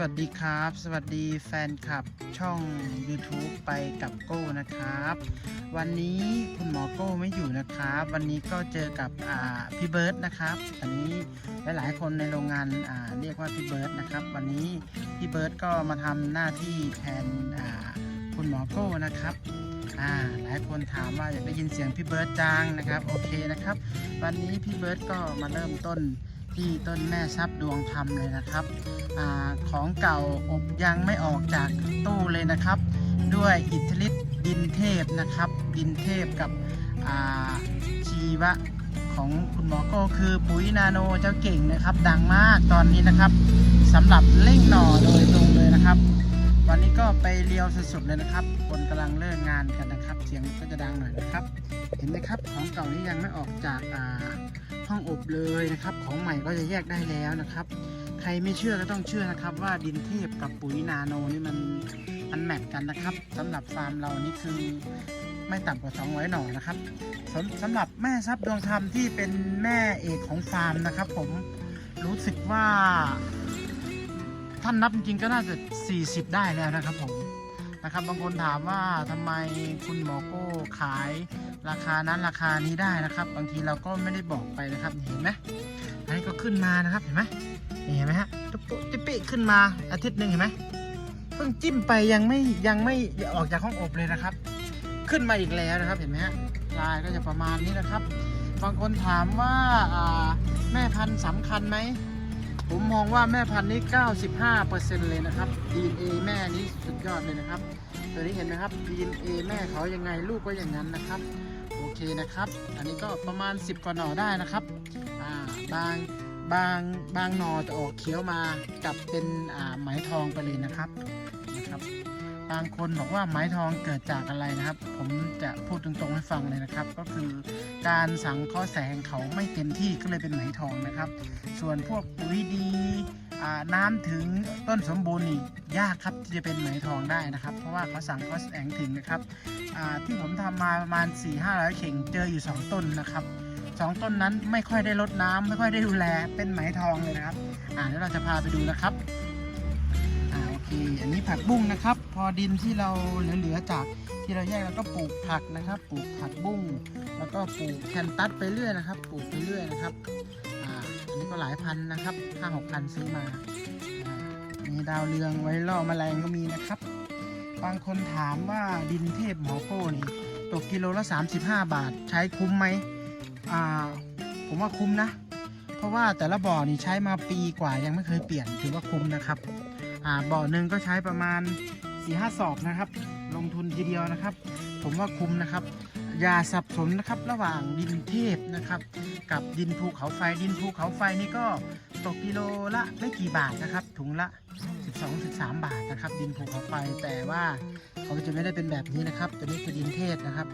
วัสดีครับ สวัสดีแฟนคลับช่อง YouTube ไปกับโก้นะครับ วันนี้คุณหมอโก้ไม่อยู่นะครับ วันนี้ก็เจอกับพี่เบิร์ดนะครับอันนี้หลายๆคนในโรงงานาเรียกว่าพี่เบิร์ดนะครับ วันนี้พี่เบิร์ดก็มาทำหน้าที่แทนคุณหมอโก้นะครับหลายคนถามว่าอยากได้ยินเสียงพี่เบิร์ดจังนะครับโอเคนะครับ วันนี้พี่เบิร์ดก็มาเริ่มต้น ที่ต้นแม่ทรัพย์ดวงธรรมเลยนะครับอของเก่าอบยังไม่ออกจากตู้เลยนะครับ ด้วยอิทธิฤทธิ์ดินเทพนะครับ ดินเทพกับชีวะของคุณหมอก็คือปุ๋ยนาโนเจ้าเก่งนะครับ ดังมากตอนนี้นะครับสำหรับเล่งหน่อโดยตรงเลยนะครับ วันนี้ก็ไปเรียวสุดๆเลยนะครับ คนกำลังเลิกงานกันนะครับ เสียงก็จะดังหน่อยนะครับ เห็นไหมครับ ของเก่านี่ยังไม่ออกจากห้องอบเลยนะครับ ของใหม่ก็จะแยกได้แล้วนะครับ ใครไม่เชื่อก็ต้องเชื่อนะครับ ว่าดินเทพกับปุ๋ยนาโนนี่มันมันแมทกันนะครับสำหรับฟาร์มเรานี่คือไม่ต่ำกว่า 200 หน่อนะครับสำสำหรับแม่ทรัพย์ดวงธรรมที่เป็นแม่เอกของฟาร์มนะครับ ผมรู้สึกว่า ท่านนับจริงๆก็น่าจะ 40 ได้แล้วนะครับผมนะครับบางคนถามว่าทำไมคุณหมอโก้ขายราคานั้นราคานี้ได้นะครับ บางทีเราก็ไม่ได้บอกไปนะครับเห็นไหมอันนี้ก็ขึ้นมานะครับเห็นไหมเห็นไหมฮะตุ๊บปุ๊บจิ๊บปิขึ้นมาอาทิตย์หนึ่งเห็นไหมเพิ่งจิ้มไปยังไม่ยังไม่ออกจากห้องอบเลยนะครับ ขึ้นมาอีกแล้วนะครับเห็นไหมฮะลายก็จะประมาณนี้นะครับ บางคนถามว่าอ่าแม่พันธุ์สำคัญไหม ผมมองว่าแม่พันธุ์นี้ 95%เลยนะครับ DNA แม่นี้สุดยอดเลยนะครับ ตัวนี้เห็นไหมครับ DNA แม่เขายังไงลูกก็อย่างนั้นนะครับ โอเคนะครับ อันนี้ก็ประมาณ 10กว่าหน่อได้นะครับอ่าบางบางบางหน่อจะออกเขียวมากับเป็นอ่าไหมทองไปเลยนะครับนะครับ บางคนบอกว่าไหมทองเกิดจากอะไรนะครับ ผมจะพูดตรงๆให้ฟังเลยนะครับ ก็คือการสังเคราะห์แสงเขาไม่เต็มที่ก็เลยเป็นไหมทองนะครับ ส่วนพวกปุ๋ยดีน้ำถึงต้นสมบูรณ์นี่ยากครับที่จะเป็นไหมทองได้นะครับ เพราะว่าเขาสั่งเขาแสงถึงนะครับที่ผมทำมาประมาณ 4 5 0 0เข่งเจออยู่ 2 ต้นนะครับสองต้นนั้นไม่ค่อยได้รดน้ำไม่ค่อยได้ดูแลเป็นไหมทองเลยนะครับอ่าเดี๋ยวเราจะพาไปดูนะครับี่อันนี้ผักบุ้งนะครับ พอดินที่เราเหลือๆจากที่เราแยกแล้วก็ปลูกผักนะครับ ปลูกผักบุ้งแล้วก็ปลูกแคนตัสไปเรื่อยนะครับ ปลูกไปเรื่อยนะครับอ่าอันนี้ก็หลายพันนะครับห้าหกพันซื้อมาอ่ามีดาวเรืองไว้ล่อแมลงก็มีนะครับ บางคนถามว่าดินเทพหมอโก้นี่ตกกิโลละ 35 บาท ใช้คุ้มไหมอ่าผมว่าคุ้มนะ เพราะว่าแต่ละบ่อนี่ใช้มาปีกว่ายังไม่เคยเปลี่ยนถือว่าคุ้มนะครับ อ่าบ่อหนึ่งก็ใช้ประมาณ4ีหสอบนะครับ ลงทุนทีเดียวนะครับ ผมว่าคุ้มนะครับ อย่าสับสนนะครับระหว่างดินเทพนะครับ กับดินภูเขาไฟดินภูเขาไฟนี่ก็ตกกิโลละไม่กี่บาทนะครับ ถุงละ 12-13 บาทนะครับ ดินภูเขาไฟแต่ว่าเขาจะไม่ได้เป็นแบบนี้นะครับตัวนี้คือดินเทศนะครับ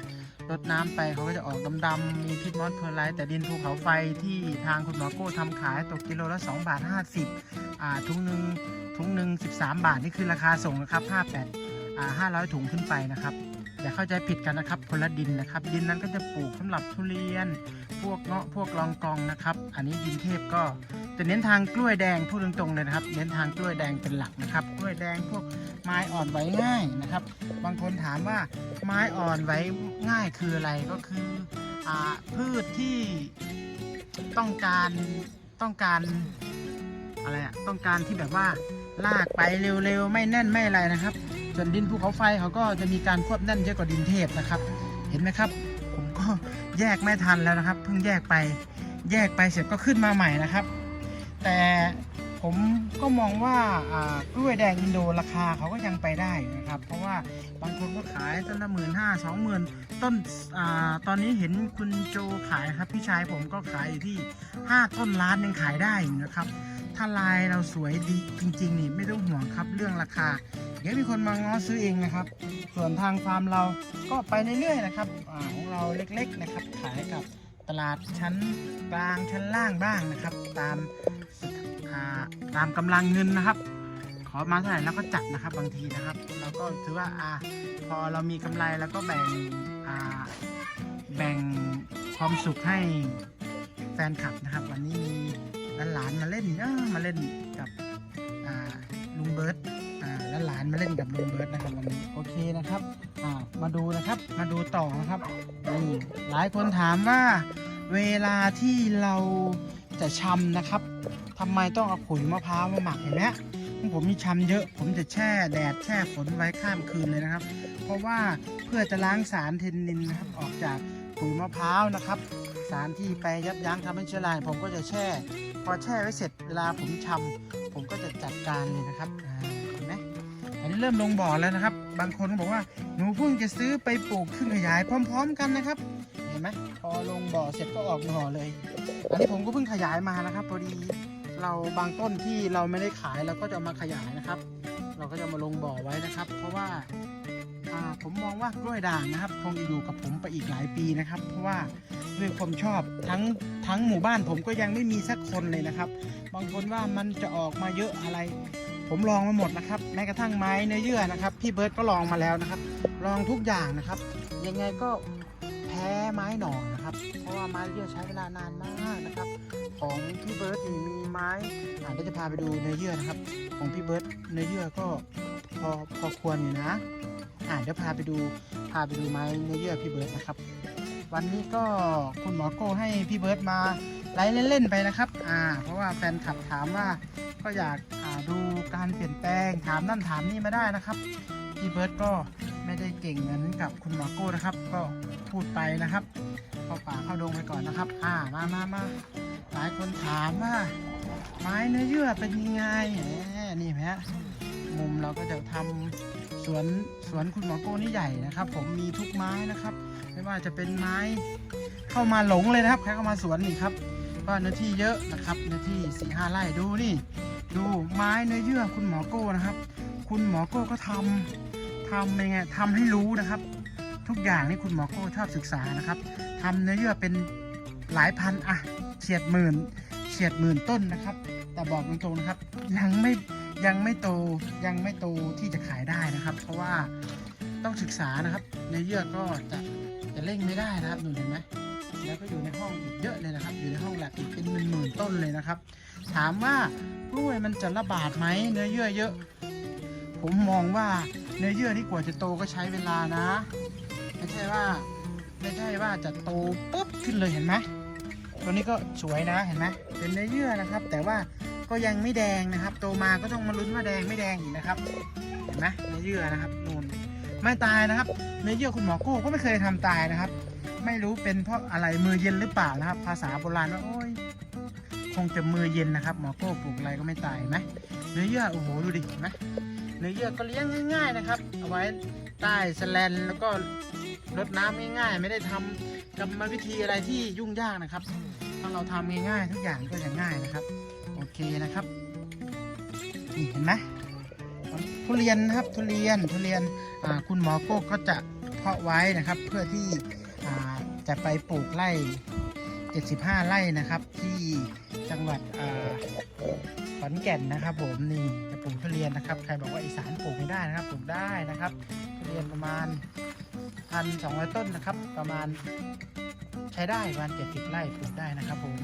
รดน้ำไปเขาก็จะออกดำๆมีพิษมอสเพอร์ไลท์แต่ดินภูเขาไฟที่ทางคุณหมอโก้ทำขายตกกิโลละ 2 บาท 50 อ่าถุงหนึ่ง ถุงหนึ่ง13 บาทนี่คือราคาส่งนะครับ58อ่า500 ถุงขึ้นไปนะครับอย่าเข้าใจผิดกันนะครับคนละดินนะครับ ดินนั้นก็จะปลูกสำหรับทุเรียน พวกเงาะพวกลองกองนะครับ อันนี้ดินเทพก็จะเน้นทางกล้วยแดงพูดตรงๆเลยนะครับ เน้นทางกล้วยแดงเป็นหลักนะครับ กล้วยแดงพวกไม้อ่อนไหวง่ายนะครับ บางคนถามว่าไม้อ่อนไหวง่ายคืออะไรก็คืออพืชที่ต้องการต้องการอะไรอะต้องการที่แบบว่า ลากไปเร็วๆ ไม่แน่นไม่อะไรนะครับ ส่วนดินภูเขาไฟเขาก็จะมีการควบแน่นเยอะกว่าดินเทพนะครับ เห็นไหมครับ ผมก็แยกไม่ทันแล้วนะครับ เพิ่งแยกไปแยกไปเสร็จก็ขึ้นมาใหม่นะครับ แต่ผมก็มองว่ากล้วยแดงอินโดราคาเขาก็ยังไปได้นะครับ เพราะว่าบางคนก็ขายต้นละหมื่นห้าสองหมื่นต้นอาตอนนี้เห็นคุณโจขายครับพี่ชายผมก็ขายอยู่ที่ห้าต้นล้านยังขายได้นะครับ ถ้าลายเราสวยดีจริง ๆ นี่ไม่ต้องห่วงครับเรื่องราคา เดี๋ยวมีคนมาง้อซื้อเองนะครับ ส่วนทางฟาร์มเราก็ไปเรื่อยๆนะครับอของเราเล็กๆนะครับ ขายกับตลาดชั้นกลางชั้นล่างบ้างนะครับ ตามอ่าตามกำลังเงินนะครับ ขอมาเท่าไหร่เราก็จัดนะครับบางทีนะครับเราก็ถือว่าอ่าพอเรามีกำไรแล้วก็แบ่งอ่าแบ่งความสุขให้แฟนคลับนะครับ วันนี้มี หลานมาเล่นเอ้อมาเล่นกับลุงเบิร์ตการมาเล่นกับลุงเบิร์ดนะครับวันนี้โอเคนะครับอ่ามาดูนะครับมาดูต่อนะครับนี่หลายคนถามว่าเวลาที่เราจะชำนะครับทำไมต้องเอาขุยมะพร้าวมาหมักเห็นไหมผมมีชำเยอะ ผมจะแช่แดดแช่ฝนไว้ข้ามคืนเลยนะครับ เพราะว่าเพื่อจะล้างสารเทนนินนะครับออกจากขุยมะพร้าวนะครับ สารที่ไปยับยั้งทำให้เชื้อราผมก็จะแช่ พอแช่ไว้เสร็จเวลาผมชำผมก็จะจัดการเลยนะครับเห็นไหมอันนี้เริ่มลงบ่อแล้วนะครับ บางคนบอกว่าหนูเพิ่งจะซื้อไปปลูกขึ้นขยายพร้อม ๆ กันนะครับเห็นไหมพอลงบ่อเสร็จก็ออกหน่อเลย อันนี้ผมก็เพิ่งขยายมานะครับพอดีเราบางต้นที่เราไม่ได้ขายเราก็จะมาขยายนะครับ เราก็จะมาลงบ่อไว้นะครับ เพราะว่า ผมมองว่ากล้วยด่างนะครับ คงจะอยู่กับผมไปอีกหลายปีนะครับ เพราะว่าด้วยความชอบทั้งทั้งหมู่บ้านผมก็ยังไม่มีสักคนเลยนะครับ บางคนว่ามันจะออกมาเยอะอะไร ผมลองมาหมดนะครับ แม้กระทั่งไม้เนื้อเยื่อนะครับพี่เบิร์ตก็ลองมาแล้วนะครับ ลองทุกอย่างนะครับ ยังไงก็แพ้ไม้หนอนะครับ เพราะว่าไม้เยื่อใช้เวลานานมากนะครับ ของพี่เบิร์ตนี่มีไม้อ่าเดี๋ยวจะพาไปดูเนื้อเยื่อนะครับ ของพี่เบิร์ตเนื้อเยื่อก็พอพอควรอยู่นะ อ่าเดี๋ยวพาไปดูพาไปดูไม้เนื้อเยื่อพี่เบิร์ตนะครับ วันนี้ก็คุณหมอโก้ให้พี่เบิร์ตมาไลฟ์เล่นๆไปนะครับ อ่า เพราะว่าแฟนคลับถามว่าก็อยากอ่าดูการเปลี่ยนแปลงถามนั่นถามนี่มาได้นะครับพี่เบิร์ตก็ไม่ได้เก่งเหมือนกับคุณหมอโก้นะครับ ก็พูดไปนะครับเข้าป่าเข้าดงไปก่อนนะครับ อ่ามามามาหลายคนถามว่า ไม้เนื้อเยื่อเป็นยังไงนี่แหมมุมเราก็จะทำ สวนสวนคุณหมอโก้นี่ใหญ่นะครับ ผมมีทุกไม้นะครับ ไม่ว่าจะเป็นไม้เข้ามาหลงเลยนะครับ ใครเข้ามาสวนนี่ครับก็เนื้อที่เยอะนะครับเนื้อที่สี่ห้าไร่ดูนี่ ดูไม้เนื้อเยื่อคุณหมอโก้นะครับ คุณหมอโก้ก็ทำทำยังไงทำให้รู้นะครับ ทุกอย่างนี่คุณหมอโก้ชอบศึกษานะครับทำเนื้อเยื่อเป็นหลายพันอะเฉียดหมื่นเฉียดหมื่นต้นนะครับ แต่บอกตรงๆนะครับ ยังไม่ ยังไม่โตยังไม่โตที่จะขายได้นะครับ เพราะว่าต้องศึกษานะครับเนื้อเยื่อก็จะจะเร่งไม่ได้นะครับหนูเห็นไหมแล้วก็อยู่ในห้องอีกเยอะเลยนะครับ อยู่ในห้องแลบอีกเป็นหมื่นๆต้นเลยนะครับ ถามว่ากล้วยมันจะระบาดไหมเนื้อเยื่อเยอะ ผมมองว่าเนื้อเยื่อที่กว่าจะโตก็ใช้เวลานะ ไม่ใช่ว่าไม่ใช่ว่าจะโตปุ๊บขึ้นเลยเห็นไหมตัวนี้ก็สวยนะเห็นไหมเป็นเนื้อเยื่อนะครับ แต่ว่า ก็ยังไม่แดงนะครับ โตมาก็ต้องมาลุ้นว่าแดงไม่แดงอีกนะครับเห็นไหมเนื้อเยื่อนะครับนูนไม่ตายนะครับ เนื้อเยื่อคุณหมอโก้ก็ไม่เคยทำตายนะครับ ไม่รู้เป็นเพราะอะไรมือเย็นหรือเปล่านะครับ ภาษาโบราณว่าโอ้ยคงจะมือเย็นนะครับหมอโก้ปลูกอะไรก็ไม่ตายไหมเนื้อเยื่อโอ้โหดูดิเห็นไหมเนื้อเยื่อก็เลี้ยงง่าย ๆนะครับ เอาไว้ใต้สแลนแล้วก็รดน้ำง่ายๆ ไม่ได้ทำกรรมวิธีอะไรที่ยุ่งยากนะครับ ถ้าเราทำง่ายๆ ทุกอย่างก็จะง่ายนะครับ โอเคนะครับนี่เห็นไหมทุเรียนนะครับทุเรียนทุเรียนคุณหมอโก้ก็จะเพาะไว้นะครับเพื่อที่จะไปปลูกไร่ 75 ไร่นะครับ ที่จังหวัดขอนแก่นนะครับ ผมนี่จะปลูกทุเรียนนะครับ ใครบอกว่าอีสานปลูกไม่ได้นะครับ ปลูกได้นะครับทุเรียนประมาณพันสองร้อยต้นนะครับ ประมาณใช้ได้ประมาณเจ็ดสิบไร่ปลูกได้นะครับผม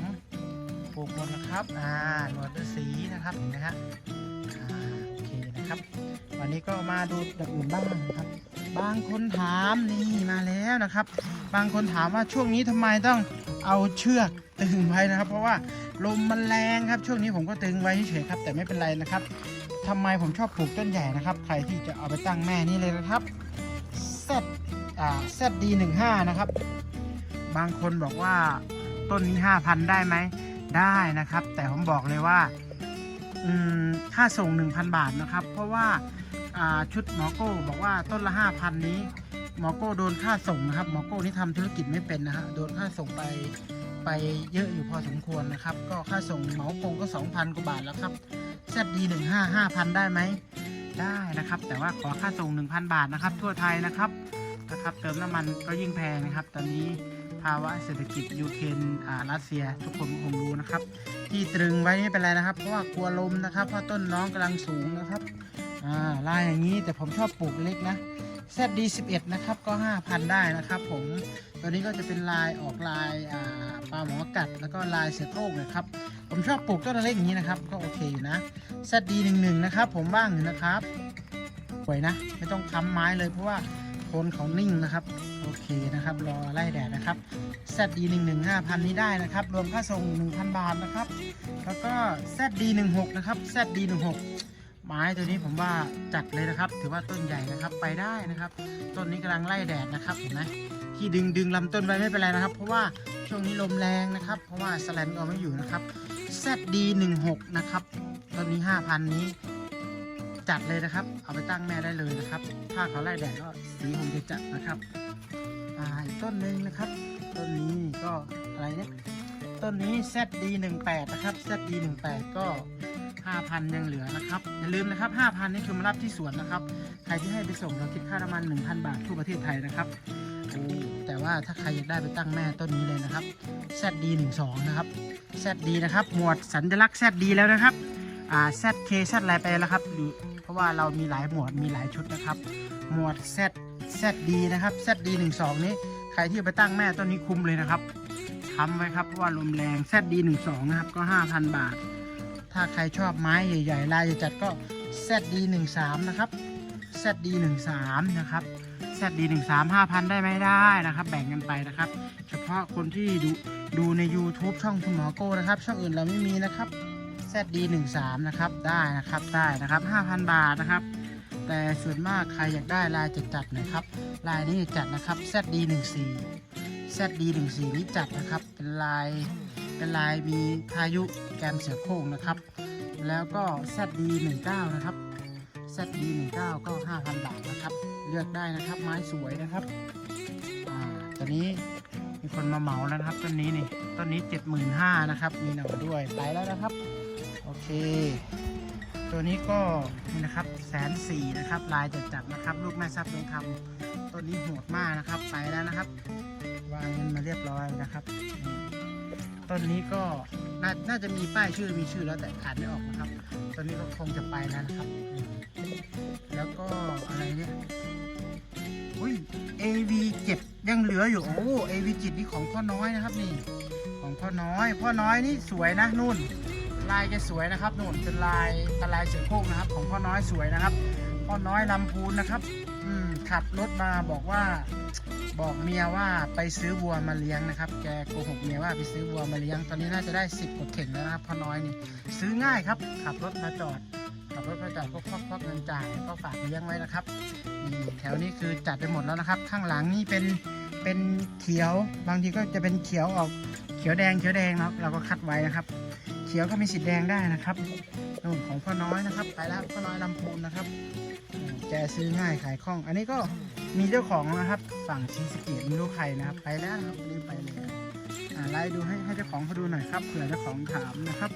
ปลูกหมดแล้วครับอ่าหนวดฤาษีนะครับเห็นไหมฮะอ่าโอเคนะครับ วันนี้ก็มาดูอย่างอื่นบ้างนะครับ บางคนถามนี่มาแล้วนะครับ บางคนถามว่าช่วงนี้ทำไมต้องเอาเชือกตึงไว้นะครับ เพราะว่าลมมันแรงครับ ช่วงนี้ผมก็ตึงไว้เฉยครับ แต่ไม่เป็นไรนะครับทำไมผมชอบปลูกต้นใหญ่นะครับ ใครที่จะเอาไปตั้งแม่นี่เลยนะครับเซตอ่าเซตดีหนึ่งห้านะครับ บางคนบอกว่าต้นนี้ห้าพันได้ไหม ได้นะครับ แต่ผมบอกเลยว่าค่าส่ง 1,000 บาทนะครับ เพราะว่าชุดหมอโก้บอกว่าต้นละ 5,000 นี้หมอโก้โดนค่าส่งนะครับหมอโก้นี่ทำธุรกิจไม่เป็นนะฮะโดนค่าส่งไปไปเยอะอยู่พอสมควรนะครับ ก็ค่าส่งหมาโกงก็ 2,000 กว่าบาทแล้วครับแซดดีหนึ่งห้าห้าพันได้ไหมได้นะครับ แต่ว่าขอค่าส่ง 1,000 บาทนะครับ ทั่วไทยนะครับนะครับ เติมน้ำมันก็ยิ่งแพงนะครับ ตอนนี้ ภาวะเศรษฐกิจยูเครนอ่ารัสเซีย ทุกคนคงรู้นะครับ ที่ตรึงไว้ไม่เป็นไรนะครับ เพราะว่ากลัวลมนะครับ เพราะต้นน้องกำลังสูงนะครับอ่าลายอย่างนี้แต่ผมชอบปลูกเล็กนะ ZD11 นะครับก็ 5,000 ได้นะครับ ผมตัวนี้ก็จะเป็นลายออกลายปลาหมอกัด แล้วก็ลายเสือโคร่งนะครับ ผมชอบปลูกต้นเล็กอย่างนี้นะครับ ก็โอเคอยู่นะ ZD11 นะครับ ผมบ้างอยู่นะครับสวยนะ ไม่ต้องค้ำไม้เลยเพราะว่าโคนเขานิ่งนะครับ เคนะครับ รอไล่แดดนะครับ ZD 1 1 5,000 นี้ได้นะครับ รวมค่าส่ง 1,000 บาทนะครับ แล้วก็ ZD 1 6นะครับ ZD 1 6ไม้ตัวนี้ผมว่าจัดเลยนะครับ ถือว่าต้นใหญ่นะครับไปได้นะครับ ต้นนี้กำลังไล่แดดนะครับเห็นไหมที่ดึงดึงลำต้นไว้ไม่เป็นไรนะครับ เพราะว่าช่วงนี้ลมแรงนะครับ เพราะว่าสแลนเอาไม่อยู่นะครับ ZD 1 6นะครับต้นนี้ 5,000 นี้จัดเลยนะครับ เอาไปตั้งแม่ได้เลยนะครับ ถ้าเขาไล่แดดก็สีผมจะจัดนะครับ ต้นหนึ่งนะครับ ต้นนี้ก็อะไรเนี่ยต้นนี้ ZD 1 8 นะครับ ZD 1 8 ก็ 5,000 ยังเหลือนะครับ อย่าลืมนะครับ 5,000 นี่คือมารับที่สวนนะครับ ใครที่ให้ไปส่งเราคิดค่าน้ำมัน 1,000 บาททั่วประเทศไทยนะครับโอ้แต่ว่าถ้าใครอยากได้ไปตั้งแม่ต้นนี้เลยนะครับ ZD 1 2 นะครับ ZD นะครับ หมวดสัญลักษณ์ ZD แล้วนะครับอ่า ZK Z อะไรไปแล้วครับอยู่เพราะว่าเรามีหลายหมวดมีหลายชุดนะครับ หมวด Z ZD นะครับ ZD 1 2 นี้ ใครที่ไปตั้งแม่ต้นนี้คุ้มเลยนะครับทำไว้ครับเพราะว่าลมแรง ZD 1 2นะครับก็5,000บาท ถ้าใครชอบไม้ใหญ่ๆลายจัดก็ ZD 1 3นะครับ ZD 1 3นะครับ ZD 1 3 5,000ได้ไหมได้นะครับ แบ่งกันไปนะครับ เฉพาะคนที่ดูดูใน YouTube ช่องคุณหมอโก้นะครับ ช่องอื่นเราไม่มีนะครับ ZD 1 3นะครับได้นะครับได้นะครับ5,000บาทนะครับ แต่ส่วนมากใครอยากได้ลายจัดๆหน่อยครับ ลายนี้จัดนะครับ ZD 1 4 ZD 1 4 นี้จัดนะครับ เป็นลายเป็นลายมีพายุแกมเสือโคร่งนะครับ แล้วก็ ZD 1 9 นะครับ ZD 1 9 ก็ 5,000 บาทนะครับ เลือกได้นะครับ ไม้สวยนะครับอ่าตอนนี้มีคนมาเหมาแล้วนะครับต้นนี้นี่ต้นนี้ 75,000นะครับ มีหน่อด้วยไปแล้วนะครับ โอเค ตัวนี้ก็นี่นะครับ แสนสี่นะครับ ลายจัดๆนะครับ ลูกแม่ซับทองคำต้นนี้โหดมากนะครับ ไปแล้วนะครับ วางเงินมาเรียบร้อยนะครับ ต้นนี้ก็นน่าจะมีป้ายชื่อมีชื่อแล้วแต่อ่านไม่ออกนะครับต้นนี้ก็คงจะไปแล้วนะครับ แล้วก็อะไรเนี่ยอุ้ย AV 7ยังเหลืออยู่ โอ้ AV 7นี่ของพ่อน้อยนะครับนี่ ของพ่อน้อย พ่อน้อยนี่สวยนะนู่น ลายจะสวยนะครับนู่นเป็นลายตะลายเสือโคร่งนะครับ ของพ่อน้อยสวยนะครับพ่อน้อยลำพูนนะครับ อืมขับรถมาบอกว่า บอกเมียว่าไปซื้อวัวมาเลี้ยงนะครับ แกโกหกเมียว่าไปซื้อวัวมาเลี้ยง ตอนนี้น่าจะได้สิบกว่าเข่งแล้วนะครับพ่อน้อยนี่ซื้อง่ายครับ ขับรถมาจอดขับรถมาจอดก็ควักควักเงินจ่ายก็ฝากเลี้ยงไว้นะครับนี่แถวนี้คือจัดไปหมดแล้วนะครับ ข้างหลังนี่เป็นเป็นเขียวบางทีก็จะเป็นเขียวออกเขียวแดงเขียวแดงเนาะเราก็คัดไว้นะครับ ขียวก็มีสีแดงได้นะครับนู่นของพ่อน้อยนะครับไปแล้วพ่อน้อยลำพูนนะครับแกซื้อง่ายขายคล่อง อันนี้ก็มีเจ้าของนะครับฝั่งชีสเกตไม่รู้ใครนะครับ ไปแล้วครับรีบไปเลยอ่าไล่ดูให้ให้เจ้าของเขาดูหน่อยครับเผื่อเจ้าของถามนะครับ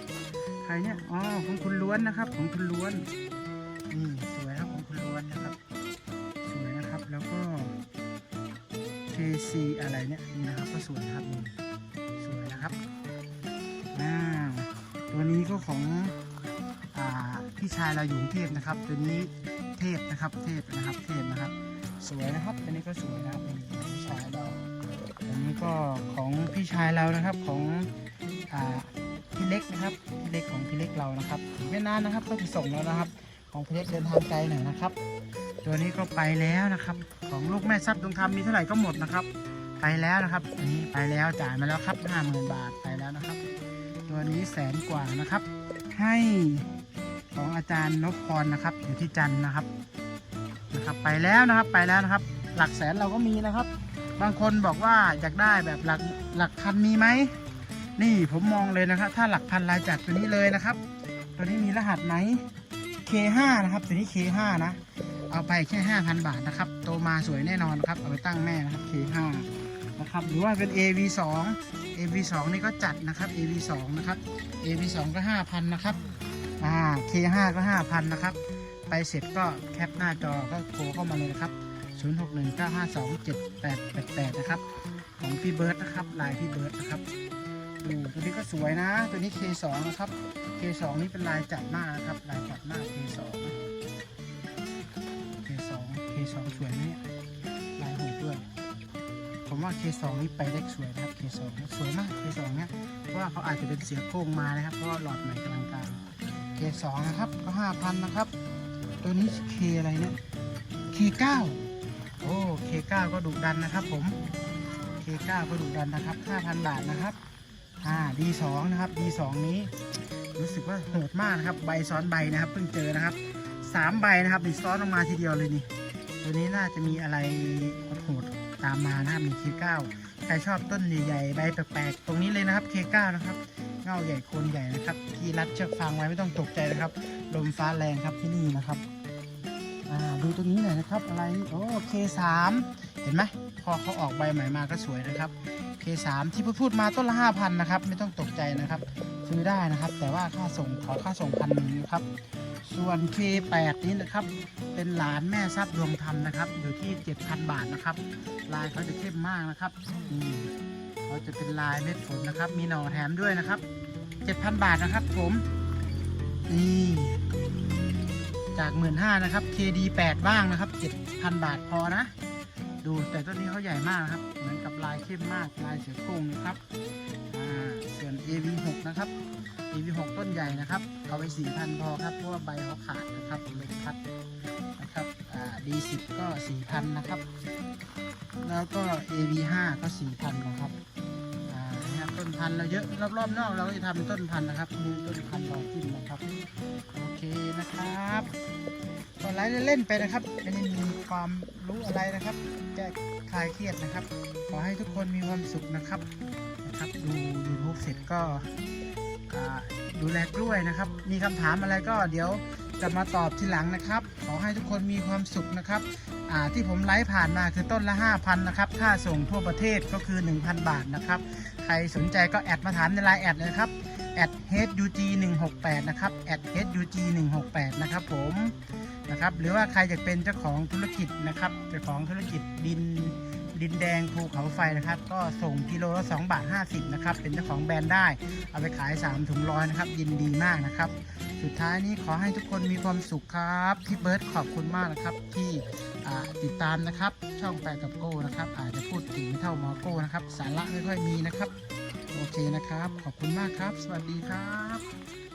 ใครเนี่ยอ๋อของคุณล้วนนะครับ ของคุณล้วนนี่สวยครับของคุณล้วนนะครับสวยนะครับแล้วก็ KC อะไรเนี่ยนี่นะครับก็สวยครับนี่ วของพี่ชายเราอยู่กรุงเทพนะครับตัวนี้เทพนะครับเทพนะครับเทพนะครับ สวยนะครับตัวนี้ก็สวยนะครับพี่ชายเราตัวนี้ก็ของพี่ชายเรานะครับของอพี่เล็กนะครับพี่เล็กของพี่เล็กเรานะครับไม่นานนะครับก็จะส่งแล้วนะครับ ของพี่เล็กเดินทางไกลหน่อยนะครับ ตัวนี้ก็ไปแล้วนะครับ ของลูกแม่ทรัพย์ดวงธรรมมีเท่าไหร่ก็หมดนะครับ ไปแล้วนะครับอันนี้ไปแล้วจ่ายมาแล้วครับห้าหมื่นบาทไปแล้วนะครับ ตัวนี้แสนกว่านะครับ ให้ของอาจารย์นพพรนะครับ อยู่ที่จันนะครับนะครับ ไปแล้วนะครับไปแล้วนะครับ หลักแสนเราก็มีนะครับ บางคนบอกว่าอยากได้แบบหลักหลักพันมีไหมนี่ผมมองเลยนะครับ ถ้าหลักพันรายจัดตัวนี้เลยนะครับ ตัวนี้มีรหัสไหม K5 นะครับตัวนี้ K5 นะ เอาไปแค่ 5,000 บาทนะครับ โตมาสวยแน่นอนครับ เอาไปตั้งแม่นะครับ K5 นะครับ หรือว่าเป็น AV2 AV2 นี่ก็จัดนะครับ AV2 นะครับ AV2 ก็ 5,000 นะครับอ่า K5 ก็ 5,000 นะครับ ไปเสร็จก็แคปหน้าจอก็โทรเข้ามาเลยนะครับ 0619527888 นะครับ ของพี่เบิร์ดนะครับ ลายพี่เบิร์ดนะครับดูตัวนี้ก็สวยนะ ตัวนี้ K2 นะครับ K2 นี่เป็นลายจัดมากนะครับ ลายจัดมาก ว่า K2 นี่ไปเล็กสวยนะครับ K2 สวยมาก K2 เนี่ยเพราะว่าเขาอาจจะเป็นเสียโค้งมานะครับ เพราะว่าหลอดใหม่กำลังกลาง K2 นะครับก็5,000นะครับ ตัวนี้ K อะไรเนี่ย K9 โอ้ K9 ก็ดุดันนะครับผม K9 ก็ดุดันนะครับ 5,000 บาทนะครับอ่า D2 นะครับ D2 นี้ รู้สึกว่าโหดมากนะครับ ใบซ้อนใบนะครับ เพิ่งเจอนะครับสามใบนะครับนี่ซ้อนออกมาทีเดียวเลยนี่ ตัวนี้น่าจะมีอะไรโหด ตามมานะครับมี K9 ใครชอบต้นใหญ่ๆใบแปลกๆตรงนี้เลยนะครับเค๙นะครับเงาใหญ่โคนใหญ่นะครับที่รัดเชือกฟางไว้ไม่ต้องตกใจนะครับลมฟ้าแรงครับที่นี่นะครับดูตรงนี้หน่อยนะครับอะไรโอ้ K3 เห็นไหมพอเขาออกใบใหม่มาก็สวยนะครับ K3 ที่พูดพูดมาต้นละ5,000นะครับไม่ต้องตกใจนะครับ ซื้อได้นะครับ แต่ว่าค่าส่งขอค่าส่งพันหนึ่งนะครับ ส่วน K8 นี้นะครับ เป็นหลานแม่ทรัพย์ดวงธรรมนะครับ อยู่ที่ 7,000 บาทนะครับ ลายเขาจะเข้มมากนะครับนี่เขาจะเป็นลายเม็ดฝนนะครับ มีหน่อแถมด้วยนะครับ 7,000 บาทนะครับผมนี่จาก 15,000นะครับ KD 8 บ้างนะครับ 7,000 บาทพอนะ ดูแต่ต้นนี้เขาใหญ่มากครับ เหมือนกับลายเข้มมากลายเสือโคร่งนะครับอ่าส่วน AV6 นะครับ AV6 ต้นใหญ่นะครับ เอาไป4,000พอครับเพราะว่าใบเขาขาดนะครับเล็กพัดนะครับอ่า D10 ก็4,000นะครับ แล้วก็ AV5 ก็4,000นะครับอ่านะครับต้นพันเราเยอะรอบๆนอกเราก็จะทำเป็นต้นพันนะครับมีต้นพันธุ์รอขึ้นนะครับโอเคนะครับ ก็ไลฟ์เล่นๆไปนะครับ ไม่ได้มีความรู้อะไรนะครับแก้คลายเครียดนะครับ ขอให้ทุกคนมีความสุขนะครับนะครับ ดูยูทูบเสร็จก็ดูแลกล้วยนะครับ มีคำถามอะไรก็เดี๋ยวจะมาตอบทีหลังนะครับ ขอให้ทุกคนมีความสุขนะครับที่ผมไลฟ์ผ่านมาคือต้นละ 5,000นะครับ ค่าส่งทั่วประเทศก็คือ 1,000 บาทนะครับ ใครสนใจก็แอดมาถามในไลน์แอดเลยครับ at hug 168นะครับ at hug 168นะครับผม นะครับ หรือว่าใครอยากเป็นเจ้าของธุรกิจนะครับเจ้าของธุรกิจดินดินแดงภูเขาไฟนะครับ ก็ส่งกิโลละ2บาท50นะครับ เป็นเจ้าของแบรนด์ได้ เอาไปขาย 3 ถุงร้อยนะครับ ยินดีมากนะครับ สุดท้ายนี้ขอให้ทุกคนมีความสุขครับพี่เบิร์ตขอบคุณมากนะครับ ที่ติดตามนะครับ ช่องแปกับโก้นะครับ อาจจะพูดถึงเท่าหมอโก้นะครับ สาระไม่ค่อยมีนะครับ โอเคนะครับ ขอบคุณมากครับ สวัสดีครับ